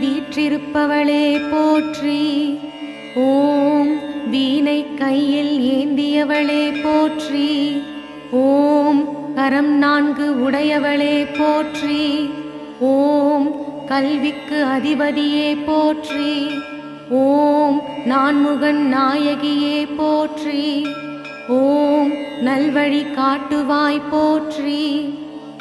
வீற்றிருப்பவளே போற்றி. ஓம் வீணை கையில் ஏந்தியவளே போற்றி. ஓம் கரம் நான்கு உடையவளே போற்றி. ஓம் கல்விக்கு அதிபதியே போற்றி. ஓம் நான்முகன் நாயகியே போற்றி. ஓம் நல்வழி காட்டுவாய் போற்றி.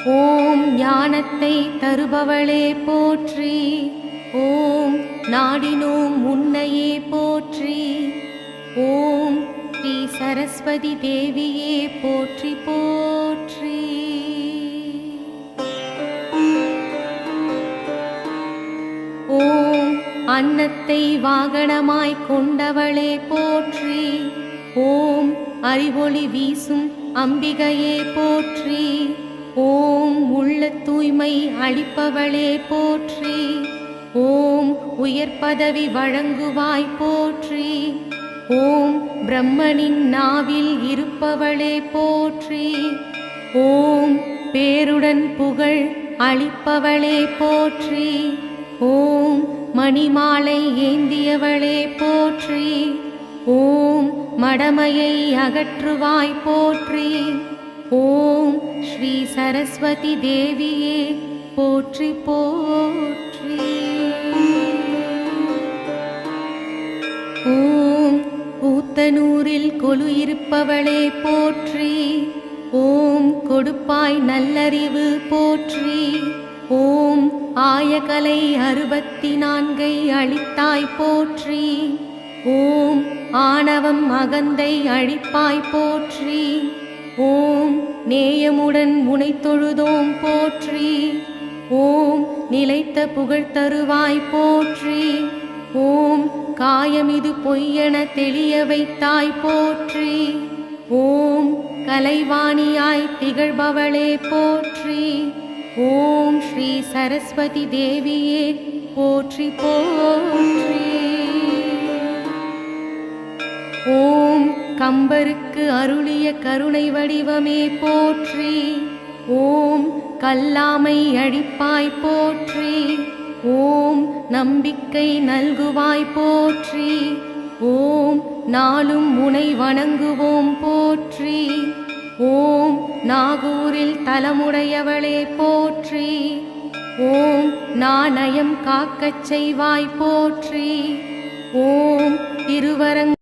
ஓம் ஞானத்தை தருபவளே போற்றி. ஓம் நாடினோம் உன்னையே போற்றி. ஓம் ஸ்ரீ சரஸ்வதி தேவியே போற்றி போற்றி. ஓம் அன்னத்தை வாகனமாய் கொண்டவளே போற்றி. ஓம் அறிவொளி வீசும் அம்பிகையே போற்றி. ஓம் உள்ள தூய்மை அளிப்பவளே போற்றி. ஓம் உயர் பதவி வழங்குவாய் போற்றி. ஓம் பிரம்மனின் நாவில் இருப்பவளே போற்றி. ஓம் பேருடன் புகழ் அளிப்பவளே போற்றி. ஓம் மணிமாலை ஏந்தியவளே போற்றி. ஓம் மடமையை அகற்றுவாய் போற்றி. ஓம் ஸ்ரீ சரஸ்வதி தேவியே போற்றி போற்றி. ஓம் கூத்தனூரில் கொலு இருப்பவளே போற்றி. ஓம் கொடுப்பாய் நல்லறிவு போற்றி. ஓம் ஆயகலை அறுபத்தி நான்கை அழித்தாய் போற்றி. ஓம் ஆணவம் அகந்தை அழிப்பாய் போற்றி. ஓம் நேயமுடன் உனை தொழுதோம் போற்றி. ஓம் நிலைத்த புகழ் தருவாய் போற்றி. ஓம் காயமிது பொய்யென தெளிய வைத்தாய் போற்றி. ஓம் கலைவாணியாய் திகழ்பவளே போற்றி. ஓம் ஸ்ரீ சரஸ்வதி தேவியே போற்றி போற்றி. ஓம் கம்பருக்கு அருளிய கருணை வடிவமே போற்றி. ஓம் கல்லாமை அழிப்பாய் போற்றி. ஓம் நம்பிக்கை நல்குவாய் போற்றி. ஓம் நாளும் உனை வணங்குவோம் போற்றி. ஓம் நாகூரில் தலமுடையவளே போற்றி. ஓம் நாணயம் காக்கச் செய்வாய் போற்றி. ஓம் திருவரங்